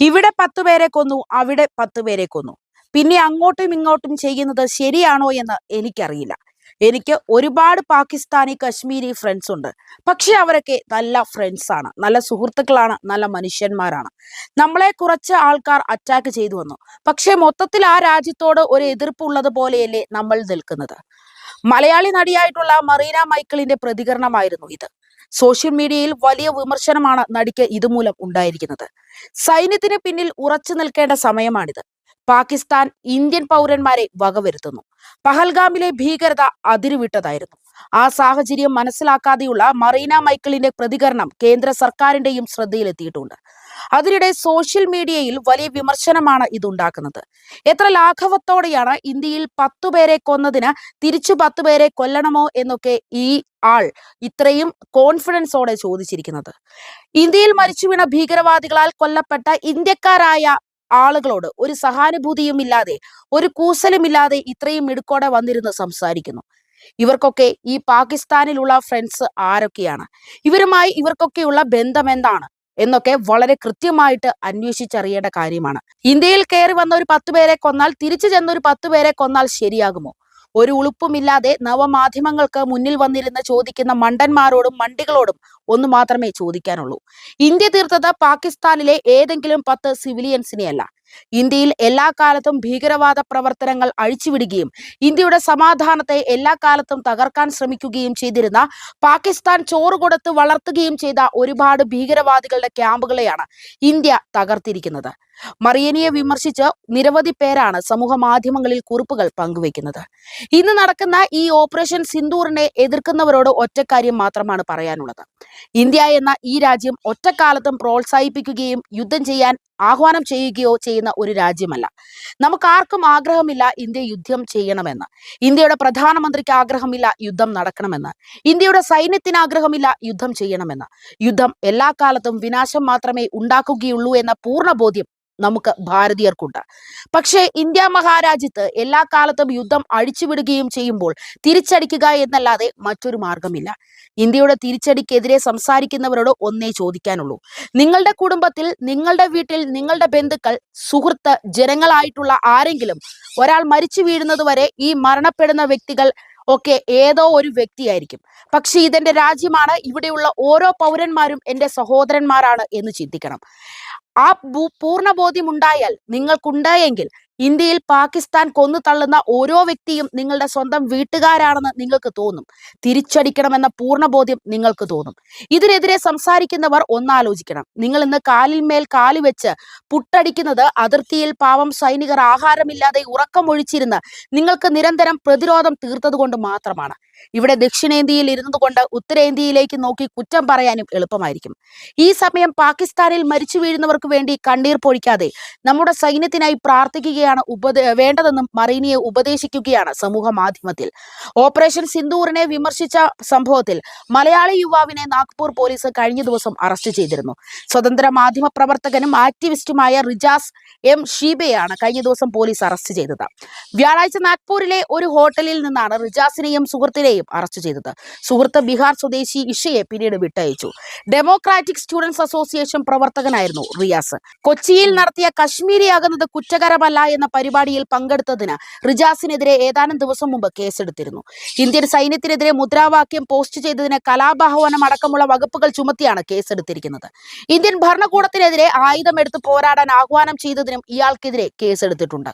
ഇവിടെ പത്ത് പേരെ കൊന്നു അവിടെ പത്ത് പേരെ കൊന്നു. പിന്നെ അങ്ങോട്ടും ഇങ്ങോട്ടും ചെയ്യുന്നത് ശരിയാണോ എന്ന് എനിക്കറിയില്ല. എനിക്ക് ഒരുപാട് പാകിസ്ഥാനി കശ്മീരി ഫ്രണ്ട്സ് ഉണ്ട്. പക്ഷെ അവരൊക്കെ നല്ല ഫ്രണ്ട്സ് ആണ്. നല്ല സുഹൃത്തുക്കളാണ് നല്ല മനുഷ്യന്മാരാണ്. നമ്മളെ കുറച്ച് ആൾക്കാർ അറ്റാക്ക് ചെയ്തു വന്നു. പക്ഷെ മൊത്തത്തിൽ ആ രാജ്യത്തോട് ഒരു എതിർപ്പുള്ളത് പോലെയല്ലേ നമ്മൾ നിൽക്കുന്നത്. മലയാളി നടിയായിട്ടുള്ള മറീന മൈക്കിളിന്റെ പ്രതികരണമായിരുന്നു ഇത്. സോഷ്യൽ മീഡിയയിൽ വലിയ വിമർശനമാണ് നടിക്ക് ഇതുമൂലം ഉണ്ടായിരിക്കുന്നത്. സൈന്യത്തിന് പിന്നിൽ ഉറച്ചു നിൽക്കേണ്ട സമയമാണിത്. പാകിസ്ഥാൻ ഇന്ത്യൻ പൗരന്മാരെ വകവരുത്തുന്നു. പഹൽഗാമിലെ ഭീകരത അതിരുവിട്ടതായിരുന്നു. ആ സാഹചര്യം മനസ്സിലാക്കാതെയുള്ള മറീന മൈക്കിളിന്റെ പ്രതികരണം കേന്ദ്ര സർക്കാരിന്റെയും ശ്രദ്ധയിലെത്തിയിട്ടുണ്ട്. അതിനിടെ സോഷ്യൽ മീഡിയയിൽ വലിയ വിമർശനമാണ് ഇതുണ്ടാക്കുന്നത്. എത്ര ലാഘവത്തോടെയാണ് ഇന്ത്യയിൽ പത്തുപേരെ കൊന്നതിന് തിരിച്ചു പത്തുപേരെ കൊല്ലണമോ എന്നൊക്കെ ഈ ആൾ ഇത്രയും കോൺഫിഡൻസോടെ ചോദിച്ചിരിക്കുന്നത്. ഇന്ത്യയിൽ മരിച്ചു വീണ ഭീകരവാദികളാൽ കൊല്ലപ്പെട്ട ഇന്ത്യക്കാരായ ആളുകളോട് ഒരു സഹാനുഭൂതിയും ഇല്ലാതെ ഒരു കൂസലുമില്ലാതെ ഇത്രയും മിടുക്കോടെ വന്നിരുന്ന് സംസാരിക്കുന്നു. ഇവർക്കൊക്കെ ഈ പാകിസ്ഥാനിലുള്ള ഫ്രണ്ട്സ് ആരൊക്കെയാണ്? ഇവരുമായി ഇവർക്കൊക്കെയുള്ള ബന്ധം എന്താണ്? എന്നൊക്കെ വളരെ കൃത്യമായിട്ട് അന്വേഷിച്ചറിയേണ്ട കാര്യമാണ്. ഇന്ത്യയിൽ കയറി വന്ന ഒരു പത്ത് പേരെ കൊന്നാൽ തിരിച്ചു ചെന്ന ഒരു പത്ത് പേരെ കൊന്നാൽ ശരിയാകുമോ? ഒരു ഉളുപ്പുമില്ലാതെ നവമാധ്യമങ്ങൾക്ക് മുന്നിൽ വന്നിരുന്ന് ചോദിക്കുന്ന മണ്ടന്മാരോടും മണ്ടികളോടും ഒന്ന് മാത്രമേ ചോദിക്കാനുള്ളൂ. ഇന്ത്യ തീർത്തത് പാകിസ്ഥാനിലെ ഏതെങ്കിലും പത്ത് സിവിലിയൻസിനെയല്ല ഇന്ത്യയിൽ എല്ലാ കാലത്തും ഭീകരവാദ പ്രവർത്തനങ്ങൾ അഴിച്ചുവിടുകയും ഇന്ത്യയുടെ സമാധാനത്തെ എല്ലാ കാലത്തും തകർക്കാൻ ശ്രമിക്കുകയും ചെയ്തിരുന്ന പാകിസ്ഥാൻ ചോറ് കൊടുത്ത് വളർത്തുകയും ചെയ്ത ഒരുപാട് ഭീകരവാദികളുടെ ക്യാമ്പുകളെയാണ് ഇന്ത്യ തകർത്തിരിക്കുന്നത്. മറിയനിയെ വിമർശിച്ച് നിരവധി പേരാണ് സമൂഹ മാധ്യമങ്ങളിൽ കുറിപ്പുകൾ പങ്കുവെക്കുന്നത് ഇന്ന് നടക്കുന്ന ഈ ഓപ്പറേഷൻ സിന്ദൂറിനെ എതിർക്കുന്നവരോട് ഒറ്റക്കാര്യം മാത്രമാണ് പറയാനുള്ളത്. ഇന്ത്യ എന്ന ഈ രാജ്യം ഒറ്റക്കാലത്തും പ്രോത്സാഹിപ്പിക്കുകയും യുദ്ധം ചെയ്യാൻ ആഹ്വാനം ചെയ്യുകയോ ചെയ്യുന്ന ഒരു രാജ്യമല്ല. നമുക്കാർക്കും ആഗ്രഹമില്ല ഇന്ത്യ യുദ്ധം ചെയ്യണമെന്ന്. ഇന്ത്യയുടെ പ്രധാനമന്ത്രിക്ക് ആഗ്രഹമില്ല യുദ്ധം നടക്കണമെന്ന്. ഇന്ത്യയുടെ സൈന്യത്തിന് ആഗ്രഹമില്ല യുദ്ധം ചെയ്യണമെന്ന്. യുദ്ധം എല്ലാ കാലത്തും വിനാശം മാത്രമേ ഉണ്ടാക്കുകയുള്ളൂ എന്ന പൂർണ ബോധ്യം നമുക്ക് ഭാരതീയർക്കുണ്ട്. പക്ഷേ ഇന്ത്യ മഹാരാജ്യത്ത് എല്ലാ കാലത്തും യുദ്ധം അഴിച്ചുവിടുകയും ചെയ്യുമ്പോൾ തിരിച്ചടിക്കുക എന്നല്ലാതെ മറ്റൊരു മാർഗമില്ല ഇന്ത്യയുടെ തിരിച്ചടിക്കെതിരെ സംസാരിക്കുന്നവരോട് ഒന്നേ ചോദിക്കാനുള്ളൂ. നിങ്ങളുടെ കുടുംബത്തിൽ നിങ്ങളുടെ വീട്ടിൽ നിങ്ങളുടെ ബന്ധുക്കൾ സുഹൃത്ത് ജനങ്ങളായിട്ടുള്ള ആരെങ്കിലും ഒരാൾ മരിച്ചു വീഴുന്നത് വരെ ഈ മരണപ്പെടുന്ന വ്യക്തികൾ ഒക്കെ ഏതോ ഒരു വ്യക്തിയായിരിക്കും. പക്ഷെ ഇതെന്റെ രാജ്യമാണ് ഇവിടെയുള്ള ഓരോ പൗരന്മാരും എന്റെ സഹോദരന്മാരാണ് എന്ന് ചിന്തിക്കണം. ആ ഭൂ- പൂർണ ബോധ്യം ഉണ്ടായാൽ നിങ്ങൾക്കുണ്ടായെങ്കിൽ ഇന്ത്യയിൽ പാകിസ്ഥാൻ കൊന്നു തള്ളുന്ന ഓരോ വ്യക്തിയും നിങ്ങളുടെ സ്വന്തം വീട്ടുകാരാണെന്ന് നിങ്ങൾക്ക് തോന്നും. തിരിച്ചടിക്കണമെന്ന പൂർണ ബോധ്യം നിങ്ങൾക്ക് തോന്നും. ഇതിനെതിരെ സംസാരിക്കുന്നവർ ഒന്നാലോചിക്കണം. നിങ്ങൾ ഇന്ന് കാലിൽ മേൽ കാൽ വെച്ച് പുട്ടടിക്കുന്നത് അതിർത്തിയിൽ പാവം സൈനികർ ആഹാരമില്ലാതെ ഉറക്കമൊഴിച്ചിരുന്ന് നിങ്ങൾക്ക് നിരന്തരം പ്രതിരോധം തീർത്തതുകൊണ്ട് മാത്രമാണ്. ഇവിടെ ദക്ഷിണേന്ത്യയിൽ ഇരുന്നത് കൊണ്ട് ഉത്തരേന്ത്യയിലേക്ക് നോക്കി കുറ്റം പറയാനും എളുപ്പമായിരിക്കും. ഈ സമയം പാകിസ്ഥാനിൽ മരിച്ചു വീഴുന്നവർക്ക് വേണ്ടി കണ്ണീർ പൊഴിക്കാതെ നമ്മുടെ സൈന്യത്തിനായി പ്രാർത്ഥിക്കുകയാണ് ഉപദേ വേണ്ടതെന്നും മറീനിയെ ഉപദേശിക്കുകയാണ് സമൂഹ മാധ്യമത്തിൽ. ഓപ്പറേഷൻ സിന്ദൂറിനെ വിമർശിച്ച സംഭവത്തിൽ മലയാളി യുവാവിനെ നാഗ്പൂർ പോലീസ് കഴിഞ്ഞ ദിവസം അറസ്റ്റ് ചെയ്തിരുന്നു. സ്വതന്ത്ര മാധ്യമ പ്രവർത്തകനും ആക്ടിവിസ്റ്റുമായ റിജാസ് എം ഷീബയാണ് കഴിഞ്ഞ ദിവസം പോലീസ് അറസ്റ്റ് ചെയ്തത്. വ്യാഴാഴ്ച നാഗ്പൂരിലെ ഒരു ഹോട്ടലിൽ നിന്നാണ് റിജാസിനെയും സുഹൃത്തിനെയും അറസ്റ്റ് ചെയ്തത്. സുഹൃത്ത് ബീഹാർ സ്വദേശി ഇഷയെ പിന്നീട് വിട്ടയച്ചു. ഡെമോക്രാറ്റിക് സ്റ്റുഡൻസ് അസോസിയേഷൻ പ്രവർത്തകനായിരുന്നു റിയാസ്. കൊച്ചിയിൽ നടത്തിയ കശ്മീരിയാകുന്നത് കുറ്റകരമല്ല എന്ന പരിപാടിയിൽ പങ്കെടുത്തതിന് റിജാസിനെതിരെ ഏതാനും ദിവസം മുമ്പ് കേസെടുത്തിരുന്നു. ഇന്ത്യൻ സൈന്യത്തിനെതിരെ മുദ്രാവാക്യം പോസ്റ്റ് ചെയ്തതിന് കലാപാഹവനം അടക്കമുള്ള വകുപ്പുകൾ ചുമത്തിയാണ് കേസെടുത്തിരിക്കുന്നത്. ഇന്ത്യൻ ഭരണകൂടത്തിനെതിരെ ആയുധമെടുത്ത് പോരാടാൻ ആഹ്വാനം ചെയ്തതിനും ഇയാൾക്കെതിരെ കേസെടുത്തിട്ടുണ്ട്.